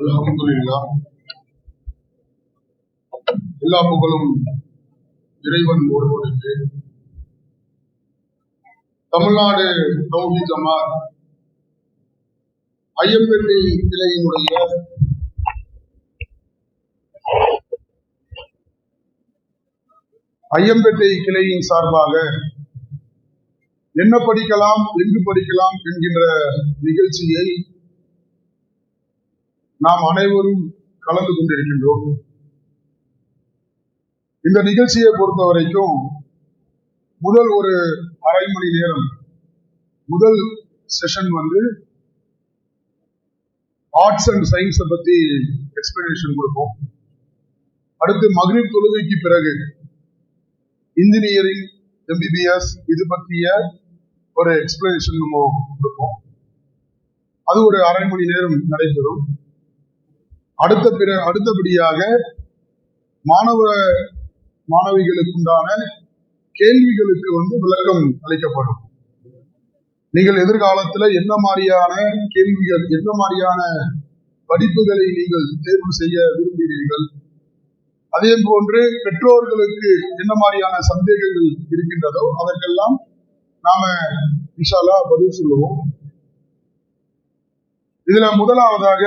அல்ஹம்துலில்லா எல்லா புகழும் இறைவன் ஒருவனுக்கு தமிழ்நாடு தௌஹி ஜமாத் ஐயப்பெண்ணை கிளையினுடைய ஐயம்பேட்டை கிளையின் சார்பாக என்ன படிக்கலாம் எங்கு படிக்கலாம் என்கின்ற நிகழ்ச்சியை நாம் அனைவரும் கலந்து கொண்டிருக்கின்றோம். இந்த நிகழ்ச்சியை பொறுத்த வரைக்கும் முதல் ஒரு அரை மணி நேரம் முதல் செஷன் வந்து ஆர்ட்ஸ் அண்ட் சயின்ஸை பத்தி எக்ஸ்பிளனேஷன் கொடுப்போம். அடுத்து மகளிர் தொழுகைக்கு பிறகு இன்ஜினியரிங் எம்பிபிஎஸ் இது பற்றிய ஒரு எக்ஸ்பிளனேஷன் நம்ம கொடுப்போம். அது ஒரு அரை மணி நேரம் நடைபெறும். அடுத்த பிற அடுத்தபடியாக மாணவ மாணவிகளுக்குண்டான கேள்விகளுக்கு வந்து விளக்கம் அளிக்கப்படும். நீங்கள் எதிர்காலத்துல என்ன மாதிரியான கேள்விகள் என்ன மாதிரியான படிப்புகளை நீங்கள் தேர்வு செய்ய விரும்புகிறீர்கள்? அதே போன்று பெற்றோர்களுக்கு என்ன மாதிரியான சந்தேகங்கள் இருக்கின்றதோ அதற்கெல்லாம் நாம விஷாலா பதில் சொல்லுவோம். இதுல முதலாவதாக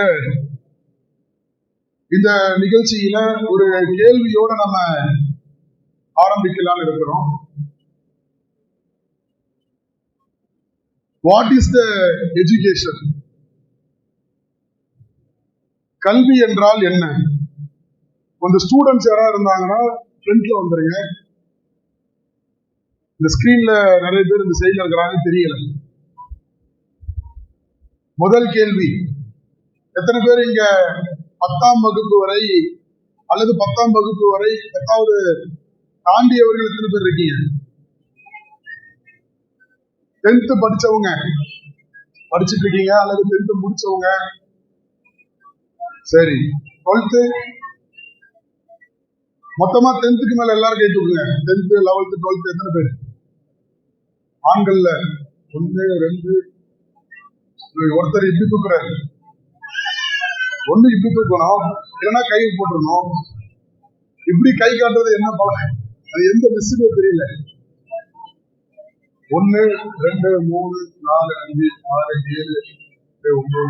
இந்த நிகழ்ச்சியில ஒரு கேள்வியோட நம்ம ஆரம்பிக்கலாம் இருக்கிறோம். வாட் இஸ் த எஜுகேஷன் கல்வி என்றால் என்ன? கொஞ்சம் ஸ்டூடெண்ட்ஸ் யாராவது இருந்தாங்கன்னா ஃப்ரண்ட்ல வந்துருங்க. இந்த ஸ்கிரீன்ல நிறைய பேர் இந்த சைட்ல இருக்கிறாங்க தெரியல. முதல் கேள்வி. எத்தனை பேர் இங்க பத்தாம் வகுப்பு வரை அல்லது பத்தாம் வகுப்பு வரை எத்தாவது தாண்டியவர்கள் எத்தனை பேர் இருக்கீங்க? டென்த் படிச்சவங்க. படிச்சுட்டு இருக்கீங்க அல்லது டென்த் முடிச்சவங்க. சரி டுவெல்த்து மொத்தமா டென்த்துக்கு மேல எல்லாரும் கேட்டு விடுங்க. டென்த் லெவல்த் டுவெல்த் எத்தனை பேர்? ஆண்கள்ல ஒன்னு ரெண்டு. ஒருத்தர் இப்படி தூக்குறாரு. ஒண்ணு இப்படி தூக்கணும். இல்லைன்னா கை போட்டுருணும் இப்படி கை காட்டுறது என்ன பலன்? அது எந்த மிஸ்ஸுமே தெரியல. ஒன்னு ரெண்டு மூணு நாலு அஞ்சு ஆறு ஏழு எட்டு, ஒன்பது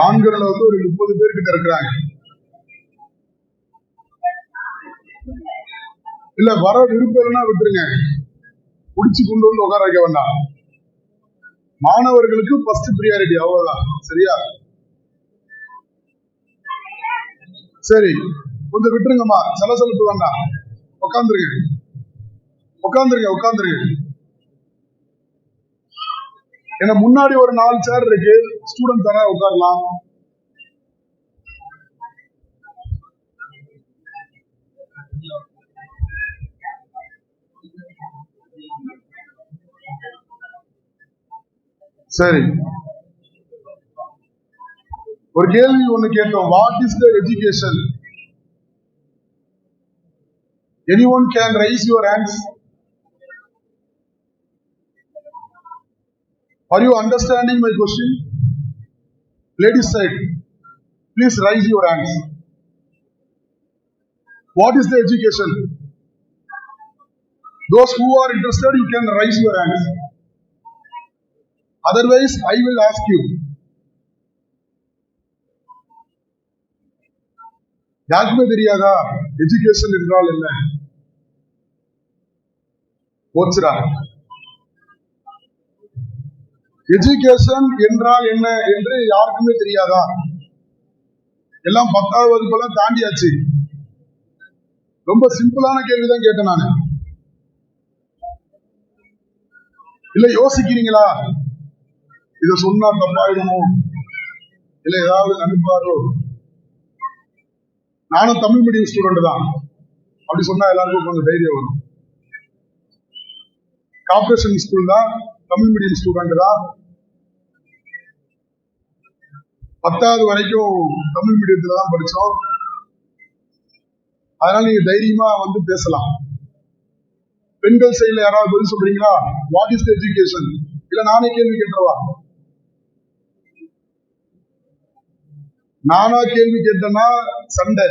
ஆண்கள்ல வந்து ஒரு முப்பது பேர் கிட்ட இருக்கிறாங்க இல்ல வர விருப்பம்னா விட்டுருங்க புடிச்சு கொண்டு வந்து உட்கார வைக்க வேண்டாம் மாணவர்களுக்கு ஃபர்ஸ்ட் ப்ரியாரிட்டி அவ்வளவுதான் சரியா சரி கொஞ்சம் விட்டுருங்கம்மா. சலசலப்பு வேண்டாம். உட்காந்துருங்க உட்காந்துருங்க உட்காந்துருங்க ஏன்னா முன்னாடி ஒரு நாலு சேர் இருக்கு. ஸ்டூடெண்ட் தானே உட்காரலாம். சரி. ஒரு கேள்வி ஒண்ணு கேட்டோம் what is the education anyone can raise your hands are you understanding my question ladies side please raise your hands what is the education those who are interested you can raise your hands otherwise i will ask you யாருக்குமே தெரியாதா? Education என்றால் என்ன? போச்சுரா education என்றால் என்ன என்று யாருக்குமே தெரியாதா? எல்லாம் பத்தாவது போல தாண்டியாச்சு. ரொம்ப சிம்பிளான கேள்விதான் கேட்டேன் நானு. இல்ல யோசிக்கிறீங்களா? இத சொன்னா தப்பாயிடுமோ? இல்ல ஏதாவது நினைப்பாரோ? நானும் தமிழ் மீடியம் ஸ்டூடெண்ட் தான். அப்படி சொன்னா எல்லாருக்கும் கொஞ்சம் தைரியம் வரும். கார்பரேஷன் ஸ்கூல் தான் தமிழ் மீடியம் ஸ்டூடெண்ட் தான். பத்தாவது வரைக்கும் தமிழ் மீடியத்துல தான் படிச்சோம். அதனால நீங்க தைரியமா வந்து பேசலாம். பெண்கள் சைடுல யாராவது பதில் சொல்றீங்களா? வாட் இஸ் எஜுகேஷன் இல்ல நானே கேள்வி கேட்டுருவா நானா கேள்வி கேட்டேன்னா சண்டை.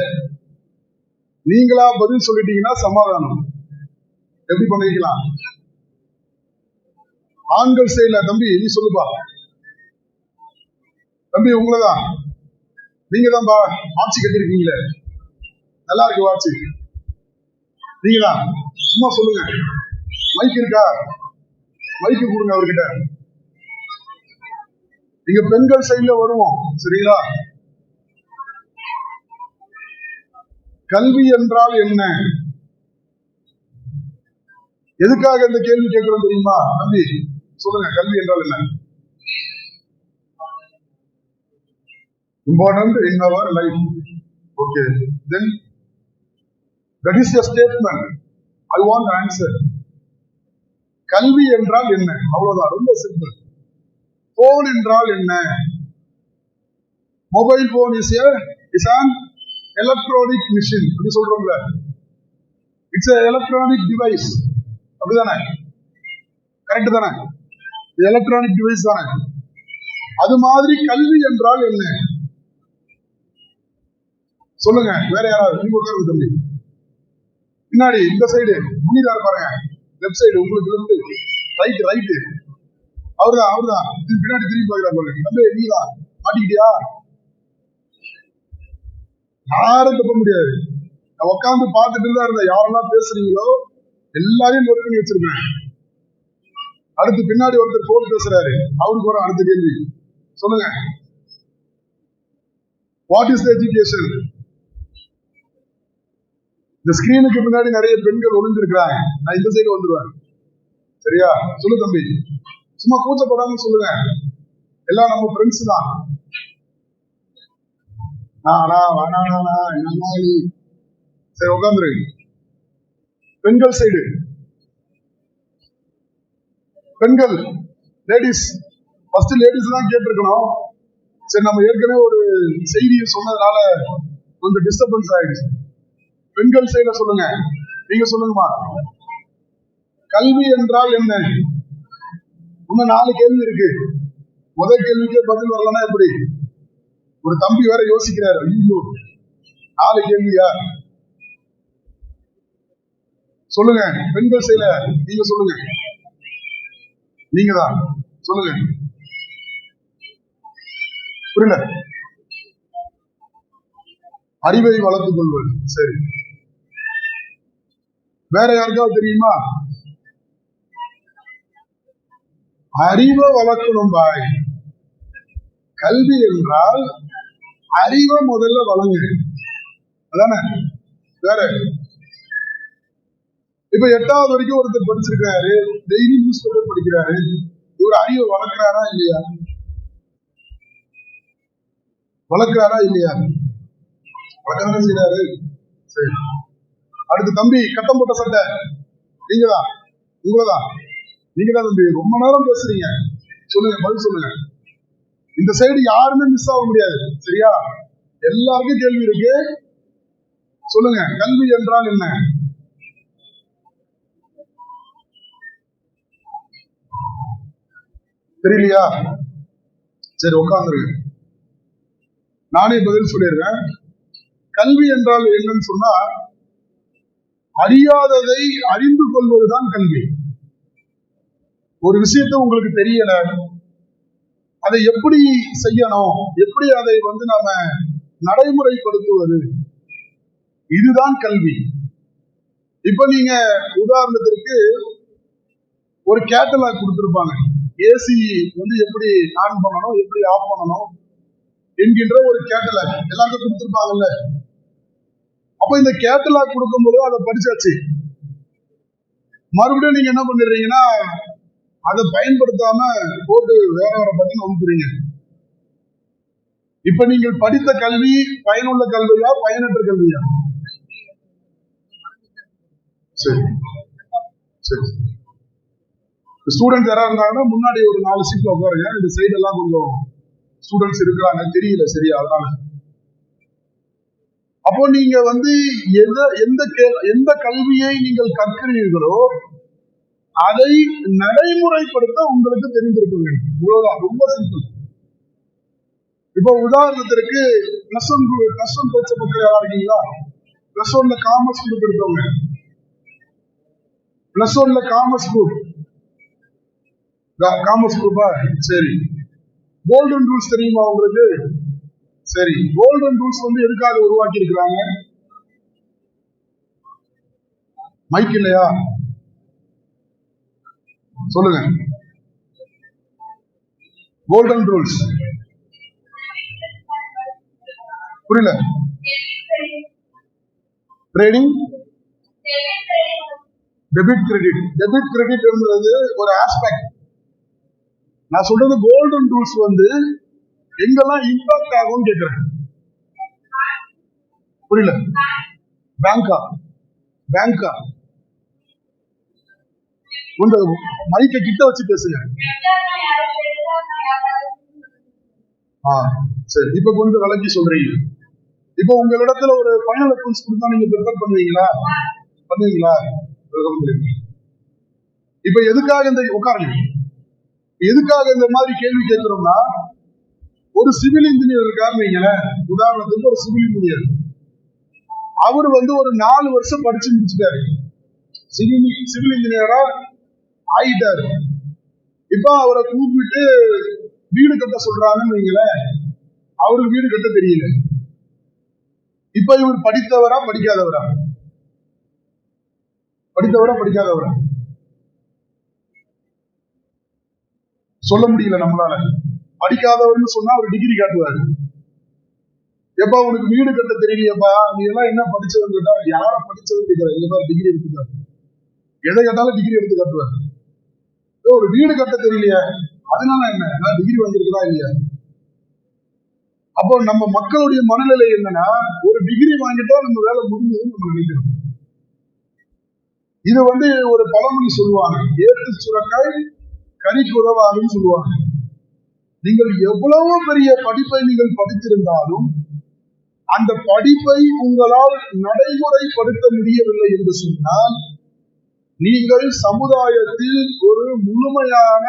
நீங்களா பதில் சொல்லிட்டீங்கன்னா சமாதானம். எப்படி பண்ணிக்கலாம் ஆண்கள் சைடுல தம்பி நீ சொல்லுப்பா. தம்பி உங்களதான். நீங்க தான் வாட்சி ஆட்சி கட்டிருக்கீங்களே. நல்லா இருக்கு வாட்சி நீங்க தான் சும்மா சொல்லுங்க. மைக் இருக்கா? மைக்கு கொடுங்க அவர்கிட்ட. நீங்க பெண்கள் சைடுல வருவோம் சரிங்களா? கல்வி என்றால் என்ன? எதுக்காக இந்த கேள்வி கேட்கிறோம் தெரியுமா தம்பி? சொல்லுங்க கல்வி என்றால் என்ன? Important in our life okay then that is a statement I want answer கல்வி என்றால் என்ன? அவ்வளவுதான் ரொம்ப சிம்பிள் போன் என்றால் என்ன? Mobile phone is is an electronic machine அப்படி சொல்றோம்ல. இட்ஸ் எலக்ட்ரானிக் டிவைஸ் அப்படிதானே? கரெக்ட் தானே? எலக்ட்ரானிக் டிவைஸ் தானே? அது மாதிரி கல்வி என்றால் என்ன? சொல்லுங்க வேற யாராவது? நீங்க உட்காருங்க தம்பி. பின்னாடி இந்த சைடு முனிதார் பாருங்க. லெப்ட் சைடு உங்களுக்கு இருந்து ரைட் ரைட்டு அவர்தான் அவர்தான். இது பின்னாடி திரும்பி பார்க்கிறார் பாருங்க தம்பி நீதான். மாட்டிக்கிட்டியா? யாரும் தப்ப முடியாது. நான் உட்காந்து பார்த்துட்டு தான் இருந்தேன். யாரெல்லாம் பேசுறீங்களோ எல்லாரையும் நோட் பண்ணி வச்சிருக்கேன். அடுத்து பின்னாடி ஒருத்தர் போன் பேசுறாரு. அவருக்கு வர அடுத்த கேள்வி. சொல்லுங்க. வாட் இஸ் த எஜுகேஷன் இந்த ஸ்கிரீனுக்கு பின்னாடி நிறைய பெண்கள் ஒளிஞ்சிருக்கிறாங்க. நான் இந்த சைடு வந்துடுவேன் சரியா? சொல்லு தம்பி. சும்மா கூச்சப்படாம சொல்லுங்க. எல்லாம் நம்ம ஃப்ரெண்ட்ஸ் தான். நானா வேணானா என்னன்னா சரி உட்காந்துரு பெண்கள் சைடு பெண்கள் லேடிஸ் ஃபர்ஸ்ட் லேடிஸ் தான் கேட்டிருக்கணும். சரி நம்ம ஏற்கனவே ஒரு செய்தியை சொன்னதுனால கொஞ்சம் டிஸ்டர்பன்ஸ் ஆயிடுச்சு. பெண்கள் சைட சொல்லுங்க. நீங்க சொல்லுங்கம்மா. கல்வி என்றால் என்ன? இன்னும் நாலு கேள்வி இருக்கு. முதல் கேள்விக்கே பதில் வரலன்னா எப்படி? ஒரு தம்பி வேற யோசிக்கிறாரு ஐயோ நாலு கேள்வியா? சொல்லுங்க பெண்கள் சைல நீங்க சொல்லுங்க. நீங்க தான் சொல்லுங்க. புரியல? அறிவை வளர்த்துக் கொள்வது சரி. வேற யாருக்காவது தெரியுமா? அறிவை வளர்க்கணும் பாய். கல்வி என்றால் அறிவை முதல்ல வழங்க. அதானே? வேற. இப்ப எட்டாவது வரைக்கும் ஒருத்தர் படிச்சிருக்காரு. டெய்லி நியூஸ் பேப்பர் படிக்கிறாரு. இவர் அறிவை வளர்க்கிறாரா இல்லையா? வளர்க்கிறாரா இல்லையா? வளர்க்கறதா செய்யறாரு சரி. அடுத்து தம்பி கட்டம் போட்ட சட்டை. நீங்க தான் உங்களதான். நீங்க தான் தம்பி. ரொம்ப நேரம் பேசுறீங்க. சொல்லுங்க பதில் சொல்லுங்க. இந்த சைடு யாருமே மிஸ் ஆக முடியாது. சரியா? எல்லாருக்கும் கேள்வி இருக்கு. சொல்லுங்க கல்வி என்றால் என்ன? தெரியலையா? சரி உட்காந்துருங்க நானே பதில் சொல்லிடுறேன். கல்வி என்றால் என்னன்னு சொன்னா அறியாததை அறிந்து கொள்வதுதான் கல்வி. ஒரு விஷயத்த உங்களுக்கு தெரியல அதை எப்படி செய்யணும்? எப்படி அதை வந்து நாம நடைமுறைப்படுத்துவது? இதுதான் கல்வி. இப்ப நீங்க உதாரணத்திற்கு ஒரு கேட்டலாக் கொடுத்திருப்பாங்க. ஏசி வந்து எப்படி ஆன் பண்ணணும் எப்படி ஆஃப் பண்ணணும் என்கின்ற ஒரு கேட்டலாக் எல்லாருக்கும் கொடுத்திருப்பாங்கல்ல. அப்ப இந்த கேட்டலாக் கொடுக்கும்போது அதை படிச்சாச்சு. மறுபடியும் நீங்க என்ன பண்ணிடுறீங்கன்னா அதை பயன்படுத்தாம போட்டு வேற வேற பட்டன் அனுப்புறீங்க இப்ப நீங்கள் படித்த கல்வி பயனுள்ள கல்வியா பயனற்ற கல்வியா? சரி. சரி. ஸ்டூடெண்ட்ஸ் யாராவது இருந்தாங்கன்னா முன்னாடி ஒரு நாலு சீட்ல உட்காருங்க. இந்த சைடு எல்லாம் கொஞ்சம் ஸ்டூடெண்ட்ஸ் இருக்கிறாங்க. தெரியல சரியா அதனால. அப்போ நீங்க வந்து எந்த எந்த எந்த கல்வியை நீங்கள் கற்கிறீர்களோ அதை நடைமுறைப்படுத்த உங்களுக்கு தெரிந்திருக்க வேண்டும். இவ்வளவுதான். ரொம்ப சிம்பிள் இப்போ உதாரணத்திற்கு பிளஸ் ஒன் பிளஸ் ஒன் படிச்ச மக்கள் யாரா இருக்கீங்களா? பிளஸ் ஒன்ல காமர்ஸ் குரூப் எடுத்தவங்க. பிளஸ் ஒன்ல காமர்ஸ் குரூப் காமர்ஸ் குரூப்பா சரி. கோல்டன் ரூல்ஸ் தெரியுமா உங்களுக்கு? சரி. கோல்டன் ரூல்ஸ் வந்து எதுக்காக உருவாக்கி இருக்கிறாங்க மைக் இல்லையா? சொல்லுங்க. கோல்டன் ரூல்ஸ் புரியல? Trading debit credit debit credit என்பது ஒரு ஆஸ்பெக்ட் நான் சொல்றது கோல்டன் ரூல்ஸ் வந்து எங்கெல்லாம் இம்பாக்ட் ஆகும் கேட்கிறேன். புரியல? பேங்கா பேங்கா உங்க மைக்க கிட்ட வச்சு பேசுங்க. ஆ சரி. இப்ப கொஞ்சம் விளக்கி சொல்றீங்க. இப்ப உங்களிடத்துல ஒரு ஃபைனல் அக்கௌண்ட்ஸ் கொடுத்தா நீங்க ப்ரிப்பேர் பண்ணுவீங்களா? பண்ணுவீங்களா? இப்ப எதுக்காக இந்த உட்காருங்க. எதுக்காக இந்த மாதிரி கேள்வி கேட்கிறோம்னா ஒரு சிவில் இன்ஜினியர் இருக்காருன்னு வைங்களேன். உதாரணத்துக்கு ஒரு சிவில் இன்ஜினியர் அவர் வந்து ஒரு நாலு வருஷம் படிச்சு முடிச்சுட்டாரு. சிவில் சிவில் இன்ஜினியரா ஆயிட்டாரு. இப்ப அவரை கூப்பிட்டு வீடு கட்ட சொல்றாங்கன்னு வைங்களேன் அவருக்கு வீடு கட்ட தெரியல. இப்ப இவர் படித்தவரா படிக்காதவரா? படித்தவரா படிக்காதவரா? சொல்ல முடியல நம்மளால. படிக்காதவர்னு சொன்னா அவர் டிகிரி காட்டுவாரு. எப்பா உனக்கு வீடு கட்ட தெரியலையப்பா. நீ எல்லாம் என்ன படிச்சவன் கேட்டா யார படிச்சவன் கேட்கிற இல்லப்பா டிகிரி எடுத்துக்காரு. எதை கேட்டாலும் டிகிரி எடுத்து காட்டுவாரு. ஒரு வீடு கட்ட தெரியலையா. அதனால என்ன? நான் டிகிரி வந்திருக்கிறா இல்லையா? அப்போ நம்ம மக்களுடைய மனநிலை என்னன்னா ஒரு டிகிரி வாங்கிட்டா நம்ம வேலை முடிஞ்சதுன்னு நம்ம நினைக்கிறோம். இது வந்து ஒரு பழமொழி சொல்லுவாங்க. ஏற்று சுரக்காய் கறிக்கு உதவாதுன்னு சொல்லுவாங்க. நீங்கள் எவ்வளவு பெரிய படிப்பை நீங்கள் படித்திருந்தாலும் அந்த படிப்பை உங்களால் நடைமுறைப்படுத்த முடியவில்லை என்று சொன்னால் நீங்கள் சமுதாயத்தில் ஒரு முழுமையான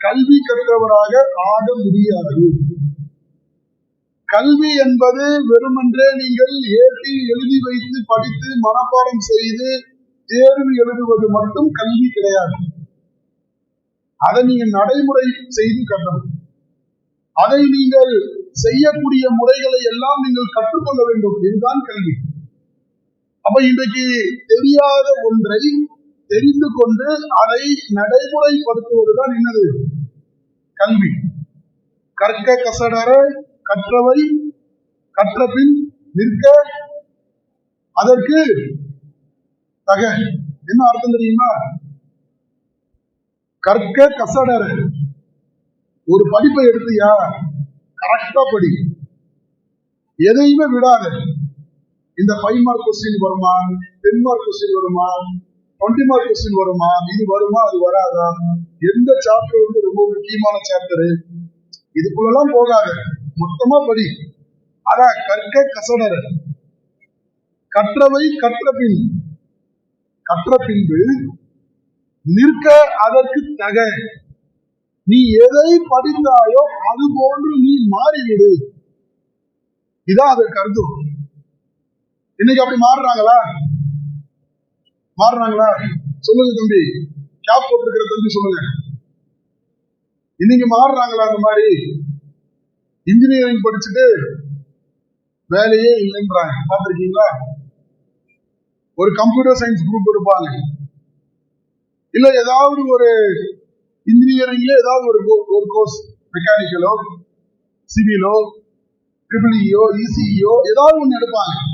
கல்வி கற்றவராக ஆக முடியாது. கல்வி என்பது வெறுமென்றே நீங்கள் ஏற்றி எழுதி வைத்து படித்து மனப்பாடம் செய்து தேர்வு எழுதுவது மட்டும் கல்வி கிடையாது. அதை நீங்க நடைமுறை செய்து கட்டணும். அதை நீங்கள் செய்யக்கூடிய முறைகளை எல்லாம் நீங்கள் கற்றுக்கொள்ள வேண்டும். இதுதான் கல்வி. அப்ப இன்றைக்கு தெரியாத ஒன்றை தெரிந்து கொண்டு அதை நடைமுறைப்படுத்துவதுதான் என்னது? கல்வி. கற்க கசடர கற்றவை கற்ற பின் நிற்க அதற்கு தக. என்ன அர்த்தம் தெரியுமா? கற்க கசடர ஒரு படிப்பை எடுத்தியா? கரெக்டா படி. எதையுமே விடாத. இந்த ஃபைவ் மார்க் கொஸ்டின் வருமா? டென் மார்க் கொஸ்டின் வருமா? டுவெண்ட்டி மார்க் கொஸ்டின் வருமா? இது வருமா? அது வராதா? எந்த சாப்டர் வந்து ரொம்ப முக்கியமான சாப்டர் இதுக்குள்ளெல்லாம் போகாத. மொத்தமா படி. அதான் கற்க கசடர கற்றவை கற்ற பின். கற்ற பின்பு நிற்க அதற்கு தக. நீ எதை படித்தாயோ அது போன்று நீ மாறிவிடு. இதான் அதற்கு அர்த்தம். இன்னைக்கு அப்படி மாறுறாங்களா? மாறுறாங்களா சொல்லுங்க தம்பி. கேப் போட்டிருக்கிற தம்பி சொல்லுங்க. இன்னைக்கு மாறுறாங்களா அந்த மாதிரி? இன்ஜினியரிங் படிச்சுட்டு வேலையே இல்லைன்றாங்க. பார்த்திருக்கீங்களா? ஒரு கம்ப்யூட்டர் சயின்ஸ் குரூப் இருப்பாங்க. இல்ல ஏதாவது ஒரு இன்ஜினியரிங்ல ஏதாவது ஒரு ஒரு கோர்ஸ் மெக்கானிக்கலோ சிவிலோ ட்ரிபிள்இயோ இசிஇயோ ஏதாவது ஒண்ணு எடுப்பாங்க.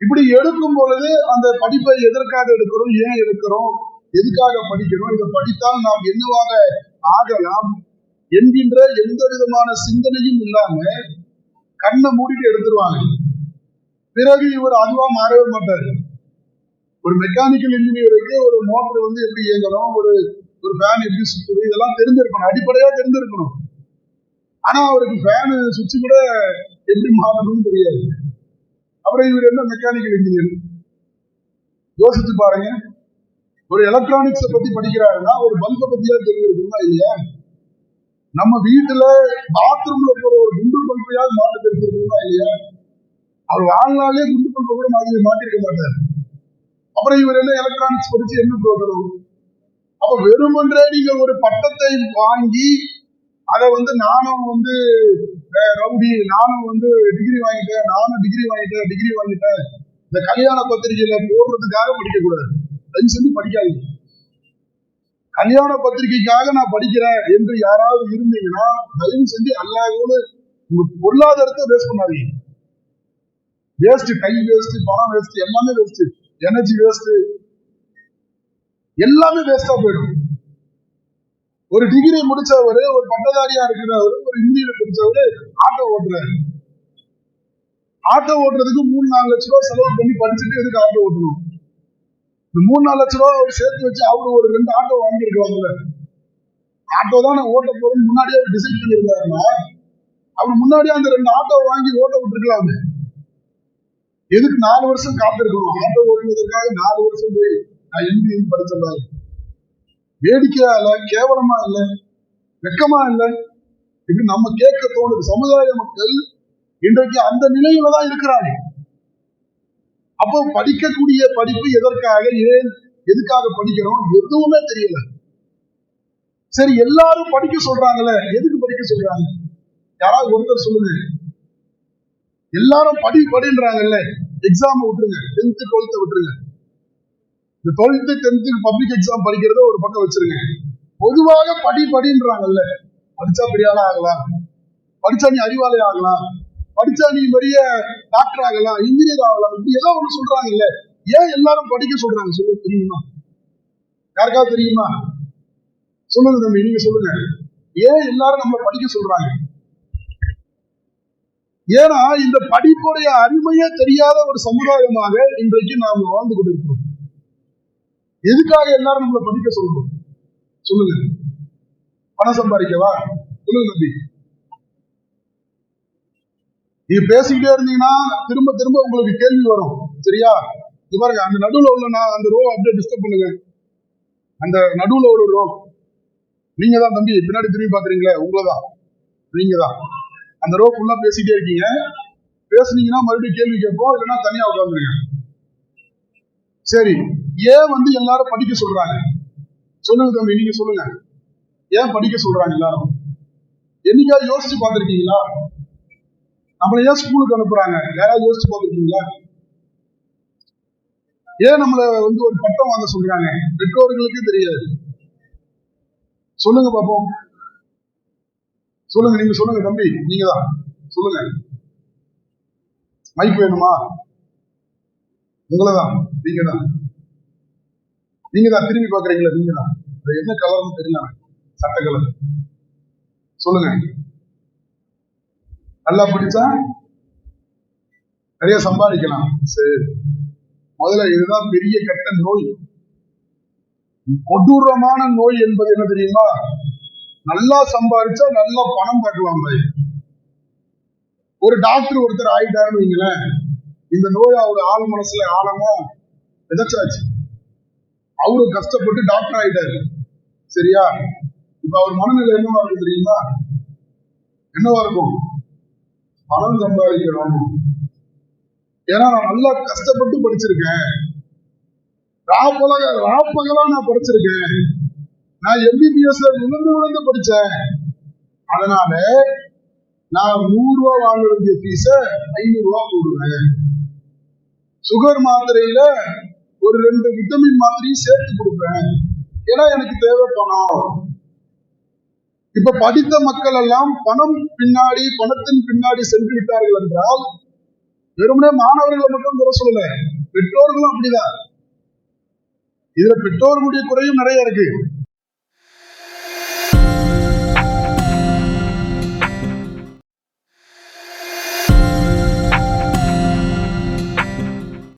இப்படி எடுக்கும் பொழுது அந்த படிப்பை எதற்காக எடுக்கிறோம் ஏன் எடுக்கிறோம் எதுக்காக படிக்கிறோம் இதை படித்தால் நாம் என்னவாக ஆகலாம் என்கின்ற எந்த விதமான சிந்தனையும் இல்லாம கண்ணை மூடிட்டு எடுத்துருவாங்க. பிறகு இவர் அதுவா மாறவே மாட்டாரு. ஒரு மெக்கானிக்கல் இன்ஜினியருக்கு ஒரு மோட்டர் வந்து எப்படி இயங்கணும் ஒரு ஒரு ஃபேன் எப்படி சுத்துது இதெல்லாம் தெரிஞ்சிருக்கணும் அடிப்படையா தெரிஞ்சிருக்கணும். ஆனா அவருக்கு ஃபேனு சுவிட்ச் கூட எப்படி மாறணும்னு தெரியாது. அப்புறம் இவர் என்ன மெக்கானிக்கல் இன்ஜினியர் யோசிச்சு பாருங்க. ஒரு எலக்ட்ரானிக்ஸ பத்தி படிக்கிறாருன்னா ஒரு பல்ப பத்தியா தெரிஞ்சிருக்குமா இல்லையா? நம்ம வீட்டுல பாத்ரூம்ல போற ஒரு குண்டு பல்பையாவது மாட்ட தெரிஞ்சிருக்குமா இல்லையா? அவர் வாழ்நாளே குண்டு பல்ப கூட மாதிரி மாட்டிருக்க மாட்டார். அப்புறம் இவர் என்ன எலக்ட்ரானிக்ஸ் படிச்சு என்ன போகணும் அப்ப வெறுமன்றே நீங்க ஒரு பட்டத்தை வாங்கி அதை வந்து நானும் வந்து ரவுடி நானும் வந்து டிகிரி வாங்கிட்டேன் நானும் டிகிரி வாங்கிட்டேன் டிகிரி வாங்கிட்டேன். இந்த கல்யாண பத்திரிகையில போடுறதுக்காக படிக்கக்கூடாது. தயவு செஞ்சு படிக்காதீங்க. கல்யாண பத்திரிகைக்காக நான் படிக்கிறேன் என்று யாராவது இருந்தீங்கன்னா தயவு செஞ்சு அல்லாதோடு உங்க பொருளாதாரத்தை வேஸ்ட் பண்ணாதீங்க. வேஸ்ட் கை வேஸ்ட் பணம் வேஸ்ட் எல்லாமே வேஸ்ட் எனர்ஜி வேஸ்ட் எல்லாமே வேஸ்டா போயிடும். ஒரு டிகிரி முடிச்சவரு ஒரு பட்டதாரியா இருக்கிறவரு ஒரு இந்தியில முடிச்சவரு ஆட்டோ ஓட்டுறாரு. ஆட்டோ ஓட்டுறதுக்கு மூணு நாலு லட்ச ரூபா செலவு பண்ணி படிச்சுட்டு எதுக்கு ஆட்டோ ஓட்டணும்? இந்த மூணு நாலு லட்ச ரூபா அவர் சேர்த்து வச்சு அவரு ஒரு ரெண்டு ஆட்டோ வாங்கியிருக்காங்கல்ல ஆட்டோ தான் நான் ஓட்ட போறேன்னு முன்னாடியே அவர் டிசைட் பண்ணியிருந்தாருன்னா அவர் முன்னாடியே அந்த ரெண்டு ஆட்டோ வாங்கி ஓட்ட விட்டுருக்கலாமே. எதுக்கு நாலு வருஷம் காத்திருக்கணும்? ஆட்டோ ஓட்டுவதற்காக நாலு வருஷம் போய் நான் எம்பி படிச்சிருந்தாரு வேடிக்கையா இல்ல கேவலமா இல்ல வெக்கமா இல்ல? இப்படி நம்ம கேட்க தோணுது. சமுதாய மக்கள் இன்றைக்கு அந்த நிலையில தான் இருக்கிறாங்க அப்போ படிக்கக்கூடிய படிப்பு எதற்காக ஏன் எதுக்காக படிக்கிறோம்? எதுவுமே தெரியல. சரி எல்லாரும் படிக்க சொல்றாங்கல்ல எதுக்கு படிக்க சொல்றாங்க? யாராவது ஒருத்தர் சொல்லுங்க. எல்லாரும் படி படின்றாங்கல்ல. எக்ஸாம் விட்டுருங்க. டென்த்து டுவெல்த்தை விட்டுருங்க. இந்த டுவெல்த்து டென்த்து பப்ளிக் எக்ஸாம் படிக்கிறத ஒரு பக்கம் வச்சிருங்க பொதுவாக படி படின்றாங்கல்ல. படிச்சா பெரியாலும் ஆகலாம். படிச்சா நீ அறிவாளி ஆகலாம். படிச்சா நீ பெரிய டாக்டர் ஆகலாம் இன்ஜினியர் ஆகலாம் இப்படி ஏதோ ஒண்ணு சொல்றாங்கல்ல. ஏன் எல்லாரும் படிக்க சொல்றாங்க? சொல்லுங்க தெரியுமா? யாருக்காவது தெரியுமா? சொல்லுங்க தம்பி நீங்க சொல்லுங்க. ஏன் எல்லாரும் நம்ம படிக்க சொல்றாங்க? ஏன்னா இந்த படிப்புடைய அருமையே தெரியாத ஒரு சமுதாயமாக இன்றைக்கு நாம் வாழ்ந்து கொண்டிருக்கிறோம். எதுக்காக எல்லாரும் நம்மள படிக்க சொல்லணும்? சொல்லுங்க. பணம் சம்பாதிக்கவா? சொல்லுங்க தம்பி. நீங்க பேசிக்கிட்டே இருந்தீங்கன்னா திரும்ப திரும்ப உங்களுக்கு கேள்வி வரும். சரியா? இது பாருங்க அந்த நடுவுல உள்ள நான் அந்த ரோ அப்படியே டிஸ்டர்ப் பண்ணுங்க. அந்த நடுவுல ஒரு ரோ நீங்க தான் தம்பி பின்னாடி திரும்பி பாக்குறீங்களே உங்களதான். நீங்க தான் அந்த ரோ ஃபுல்லா பேசிட்டே இருக்கீங்க. பேசுனீங்கன்னா மறுபடியும் கேள்வி கேட்போம் இல்லைன்னா தனியா உட்காந்துருங்க சரி. ஏன் வந்து எல்லாரும் படிக்க சொல்றாங்க? சொல்லுங்க தம்பி நீங்க சொல்லுங்க. ஏன் படிக்க சொல்றாங்க எல்லாரும்? என்னைக்காவது யோசிச்சு பார்த்திருக்கீங்களா? நம்மள ஏன் ஸ்கூலுக்கு அனுப்புறாங்க? யாராவது யோசிச்சு பார்த்திருக்கீங்களா? ஏன் நம்மள வந்து ஒரு பட்டம் வாங்க சொல்றாங்க? பெற்றோர்களுக்கே தெரியாது. சொல்லுங்க பாப்போம். சொல்லுங்க நீங்க சொல்லுங்க தம்பி நீங்க தான் சொல்லுங்க. மைக் வேணுமா? உங்களதான் நீங்க தான் நீங்க தான் திரும்பி பாக்குறீங்களா நீங்க தான் அது என்ன கலர்னு தெரியல சட்ட கலர். சொல்லுங்க. நல்லா பிடிச்சா? நிறைய சம்பாதிக்கலாம். சரி. முதல்ல இதுதான் பெரிய கெட்ட நோய். கொடூரமான நோய் என்பது என்ன தெரியுமா? நல்லா சம்பாதிச்சா நல்லா பணம் பார்க்கலாம் ஒரு டாக்டர் ஒருத்தர் ஆயிட்டாருன்னு வைங்களேன். இந்த நோய் அவர் ஆள் மனசுல ஆழமா விதைச்சாச்சு. அவரு கஷ்டப்பட்டு டாக்டர் ஆயிட்டாரு. சரியா? இப்ப அவர் மனநிலை என்னவா இருக்கும் தெரியுமா? என்னவா இருக்கும்? பணம் சம்பாதிக்கணும். ஏன்னா நான் நல்லா கஷ்டப்பட்டு படிச்சிருக்கேன். ராப்பலக ராப்பகலா நான் படிச்சிருக்கேன். நான் எம்பிபிஎஸ்ல விழுந்து விழுந்து படிச்சேன். அதனால நான் நூறு ரூபா வாங்க வேண்டிய பீஸ ஐநூறு ரூபா போடுவேன். சுகர் மாத்திரையில ஒரு ரெண்டு விட்டமின் மாத்திரையும் சேர்த்து கொடுப்பேன் ஏன்னா எனக்கு தேவை பணம். இப்ப படித்த மக்கள் எல்லாம் பணம் பின்னாடி பணத்தின் பின்னாடி சென்று விட்டார்கள் என்றால் வெறுமனே மாணவர்களை மட்டும் குறை சொல்லல பெற்றோர்களும் அப்படிதான். இதுல பெற்றோர்களுடைய குறையும் நிறைய இருக்கு.